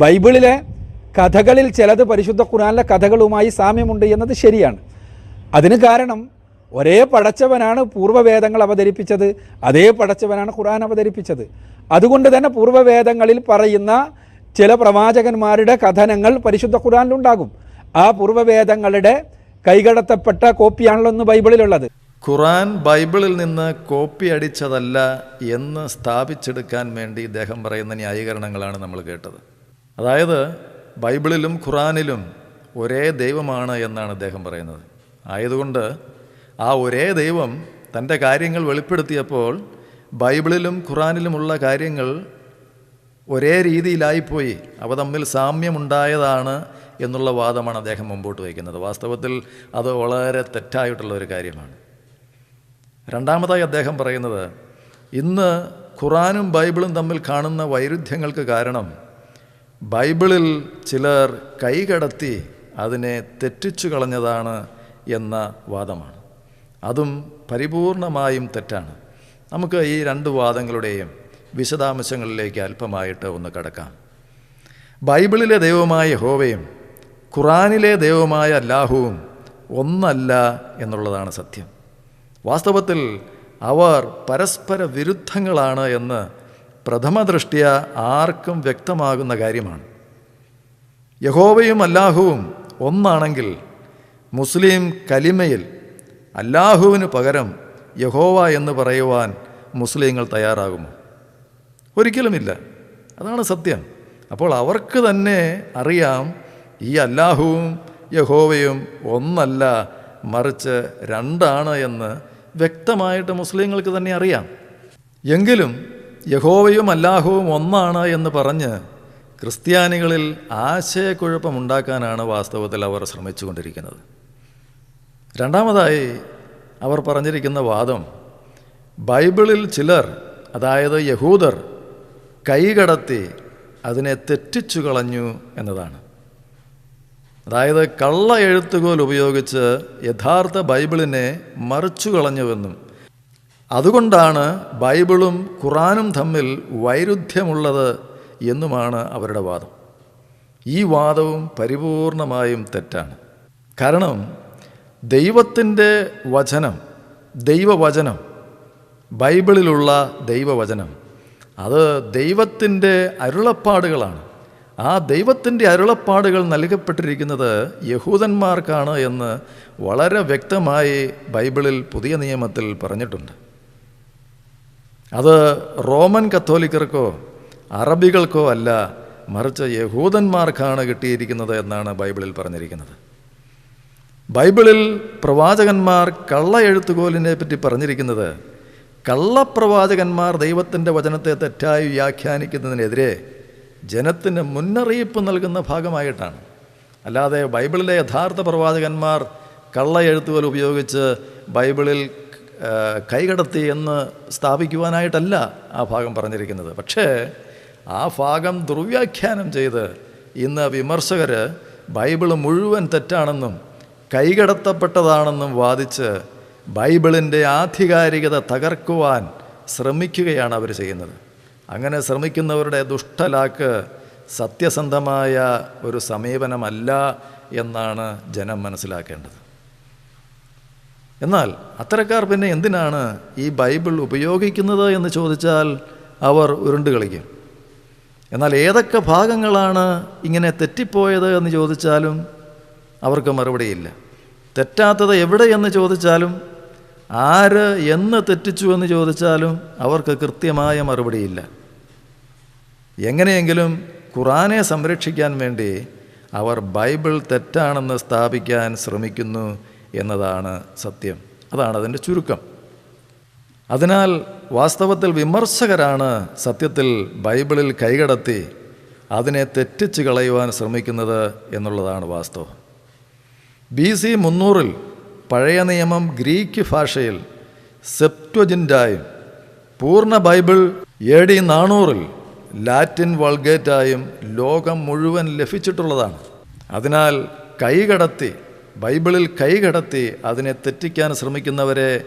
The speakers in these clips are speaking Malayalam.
ബൈബിളിലെ കഥകളിൽ ചിലത് പരിശുദ്ധ ഖുറാനിലെ കഥകളുമായി സാമ്യമുണ്ട് എന്നത് ശരിയാണ്. അതിന് കാരണം ഒരേ പടച്ചവനാണ് പൂർവവേദങ്ങൾ അവതരിപ്പിച്ചത് അതേ പടച്ചവനാണ് ഖുറാൻ അവതരിപ്പിച്ചത്. അതുകൊണ്ട് തന്നെ പൂർവവേദങ്ങളിൽ പറയുന്ന ചില പ്രവാചകന്മാരുടെ കഥനങ്ങൾ പരിശുദ്ധ ഖുറാനിലുണ്ടാകും ആ പൂർവവേദങ്ങളുടെ കൈകടത്തപ്പെട്ട കോപ്പിയാണല്ലോ ഇന്ന് ബൈബിളിലുള്ളത്. ഖുറാൻ ബൈബിളിൽ നിന്ന് കോപ്പി അടിച്ചതല്ല എന്ന് സ്ഥാപിച്ചെടുക്കാൻ വേണ്ടി ഇദ്ദേഹം പറയുന്ന ന്യായീകരണങ്ങളാണ് നമ്മൾ കേട്ടത്. അതായത് ബൈബിളിലും ഖുറാനിലും ഒരേ ദൈവമാണ് എന്നാണ് അദ്ദേഹം പറയുന്നത്. ആയതുകൊണ്ട് ആ ഒരേ ദൈവം തന്റെ കാര്യങ്ങൾ വെളിപ്പെടുത്തിയപ്പോൾ ബൈബിളിലും ഖുറാനിലുമുള്ള കാര്യങ്ങൾ ഒരേ രീതിയിലായിപ്പോയി. അവ തമ്മിൽ സാമ്യമുണ്ടായതാണ് എന്നുള്ള വാദമാണ് അദ്ദേഹം മുമ്പോട്ട് വയ്ക്കുന്നത്. വാസ്തവത്തിൽ അത് വളരെ തെറ്റായിട്ടുള്ള ഒരു കാര്യമാണ്. രണ്ടാമതായി അദ്ദേഹം പറയുന്നത് ഇന്ന് ഖുറാനും ബൈബിളും തമ്മിൽ കാണുന്ന വൈരുദ്ധ്യങ്ങൾക്ക് കാരണം ബൈബിളിൽ ചിലർ കൈകടത്തി അതിനെ തെറ്റിച്ചു കളഞ്ഞതാണ് എന്ന വാദമാണ്. അതും പരിപൂർണമായും തെറ്റാണ്. നമുക്ക് ഈ രണ്ട് വാദങ്ങളുടെയും വിശദാംശങ്ങളിലേക്ക് അല്പമായിട്ട് ഒന്ന് കടക്കാം. ബൈബിളിലെ ദൈവമായ ഹോവയും ഖുറാനിലെ ദൈവമായ അല്ലാഹുവും ഒന്നല്ല എന്നുള്ളതാണ് സത്യം. വാസ്തവത്തിൽ അവർ പരസ്പര വിരുദ്ധങ്ങളാണ് എന്ന് പ്രഥമ ദൃഷ്ടിയ ആർക്കും വ്യക്തമാകുന്ന കാര്യമാണ്. യഹോവയും അല്ലാഹുവും ഒന്നാണെങ്കിൽ മുസ്ലിം കലിമയിൽ അല്ലാഹുവിന് പകരം യഹോവ എന്ന് പറയുവാൻ മുസ്ലിങ്ങൾ തയ്യാറാകുമോ? ഒരിക്കലുമില്ല. അതാണ് സത്യം. അപ്പോൾ അവർക്ക് തന്നെ അറിയാം ഈ അല്ലാഹുവും യഹോവയും ഒന്നല്ല മറിച്ച് രണ്ടാണ് എന്ന് വ്യക്തമായിട്ട് മുസ്ലിങ്ങൾക്ക് തന്നെ അറിയാം. എങ്കിലും യഹോവയും അല്ലാഹുവും ഒന്നാണ് എന്ന് പറഞ്ഞ് ക്രിസ്ത്യാനികളിൽ ആശയക്കുഴപ്പമുണ്ടാക്കാനാണ് വാസ്തവത്തിൽ അവർ ശ്രമിച്ചുകൊണ്ടിരിക്കുന്നത്. രണ്ടാമതായി അവർ പറഞ്ഞിരിക്കുന്ന വാദം ബൈബിളിൽ ചിലർ അതായത് യഹൂദർ കൈകടത്തി അതിനെ തെറ്റിച്ചു കളഞ്ഞു എന്നതാണ്. അതായത് കള്ള എഴുത്തുകോൽ ഉപയോഗിച്ച് യഥാർത്ഥ ബൈബിളിനെ മറിച്ചു കളഞ്ഞുവെന്നും അതുകൊണ്ടാണ് ബൈബിളും ഖുറാനും തമ്മിൽ വൈരുദ്ധ്യമുള്ളത് എന്നുമാണ് അവരുടെ വാദം. ഈ വാദവും പരിപൂർണമായും തെറ്റാണ്. കാരണം ദൈവത്തിന്റെ വചനം ദൈവവചനം ബൈബിളിലുള്ള ദൈവവചനം അത് ദൈവത്തിന്റെ അരുളപ്പാടുകളാണ്. ആ ദൈവത്തിന്റെ അരുളപ്പാടുകൾ നൽകപ്പെട്ടിരിക്കുന്നത് യഹൂദന്മാർക്കാണ് എന്ന് വളരെ വ്യക്തമായി ബൈബിളിൽ പുതിയ നിയമത്തിൽ പറഞ്ഞിട്ടുണ്ട്. അത് റോമൻ കത്തോലിക്കർക്കോ അറബികൾക്കോ അല്ല മറിച്ച് യഹൂദന്മാർക്കാണ് കിട്ടിയിരിക്കുന്നത് എന്നാണ് ബൈബിളിൽ പറഞ്ഞിരിക്കുന്നത്. ബൈബിളിൽ പ്രവാചകന്മാർ കള്ള എഴുത്തുകോലിനെ പറ്റി പറഞ്ഞിരിക്കുന്നത് കള്ളപ്രവാചകന്മാർ ദൈവത്തിന്റെ വചനത്തെ തെറ്റായി വ്യാഖ്യാനിക്കുന്നതിനെതിരെ ജനത്തിന് മുന്നറിയിപ്പ് നൽകുന്ന ഭാഗമായിട്ടാണ്. അല്ലാതെ ബൈബിളിലെ യഥാർത്ഥ പ്രവാചകന്മാർ കള്ള എഴുത്തുകൾ ഉപയോഗിച്ച് ബൈബിളിൽ കൈകടത്തി എന്ന് സ്ഥാപിക്കുവാനായിട്ടല്ല ആ ഭാഗം പറഞ്ഞിരിക്കുന്നത്. പക്ഷേ ആ ഭാഗം ദുർവ്യാഖ്യാനം ചെയ്ത് ഇന്ന് വിമർശകർ ബൈബിൾ മുഴുവൻ തെറ്റാണെന്നും കൈകടത്തപ്പെട്ടതാണെന്നും വാദിച്ച് ബൈബിളിന്റെ ആധികാരികത തകർക്കുവാൻ ശ്രമിക്കുകയാണ് അവർ ചെയ്യുന്നത്. അങ്ങനെ ശ്രമിക്കുന്നവരുടെ ദുഷ്ടലാക്ക് സത്യസന്ധമായ ഒരു സമീപനമല്ല എന്നാണ് ജനം മനസ്സിലാക്കേണ്ടത്. എന്നാൽ അത്തരക്കാർ പിന്നെ എന്തിനാണ് ഈ ബൈബിൾ ഉപയോഗിക്കുന്നത് എന്ന് ചോദിച്ചാൽ അവർ ഉരുണ്ട് കളിക്കും. എന്നാൽ ഏതൊക്കെ ഭാഗങ്ങളാണ് ഇങ്ങനെ തെറ്റിപ്പോയത് എന്ന് ചോദിച്ചാലും അവർക്ക് മറുപടിയില്ല. തെറ്റാത്തത് എവിടെയെന്ന് ചോദിച്ചാലും ആര് എന്ന് തെറ്റിച്ചു എന്ന് ചോദിച്ചാലും അവർക്ക് കൃത്യമായ മറുപടിയില്ല. എങ്ങനെയെങ്കിലും ഖുറാനെ സംരക്ഷിക്കാൻ വേണ്ടി അവർ ബൈബിൾ തെറ്റാണെന്ന് സ്ഥാപിക്കാൻ ശ്രമിക്കുന്നു എന്നതാണ് സത്യം. അതാണ് അതിന്റെ ചുരുക്കം. അതിനാൽ വാസ്തവത്തിൽ വിമർശകരാണ് സത്യത്തിൽ ബൈബിളിൽ കൈകടത്തി അതിനെ തെറ്റിച്ച് കളയുവാൻ ശ്രമിക്കുന്നത് എന്നുള്ളതാണ് വാസ്തവം. ബി സി മുന്നൂറിൽ പഴയ നിയമം ഗ്രീക്ക് ഭാഷയിൽ സെപ്റ്റോജിന്റായും പൂർണ ബൈബിൾ എ ഡി നാനൂറിൽ ലാറ്റിൻ വൾഗേറ്റായും ലോകം മുഴുവൻ ലഭിച്ചിട്ടുള്ളതാണ്. അതിനാൽ കൈകടത്തി ബൈബിളിൽ കൈകടത്തി അതിനെ തെറ്റിക്കാൻ ശ്രമിക്കുന്നവരെ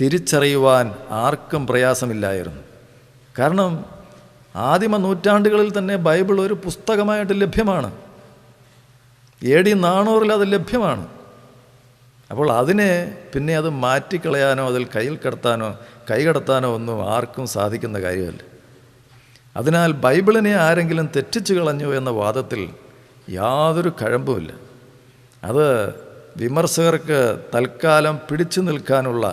തിരിച്ചറിയുവാൻ ആർക്കും പ്രയാസമില്ലായിരുന്നു. കാരണം ആദിമ നൂറ്റാണ്ടുകളിൽ തന്നെ ബൈബിൾ ഒരു പുസ്തകമായിട്ട് ലഭ്യമാണ്. എ ഡി നാണൂറിൽ അത് ലഭ്യമാണ്. അപ്പോൾ അതിനെ പിന്നെ അത് മാറ്റിക്കളയാനോ അതിൽ കയ്യിൽ കടത്താനോ കൈകടത്താനോ ഒന്നും ആർക്കും സാധിക്കുന്ന കാര്യമല്ല. അതിനാൽ ബൈബിളിനെ ആരെങ്കിലും തെറ്റിച്ചു കളഞ്ഞു എന്ന വാദത്തിൽ യാതൊരു കഴമ്പുമില്ല. അത് വിമർശകർക്ക് തൽക്കാലം പിടിച്ചു നിൽക്കാനുള്ള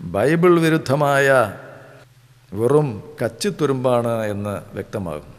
ബൈബിൾ വിരുദ്ധമായ വെറും കച്ചിത്തുരുമ്പാണ് എന്ന് വ്യക്തമാകും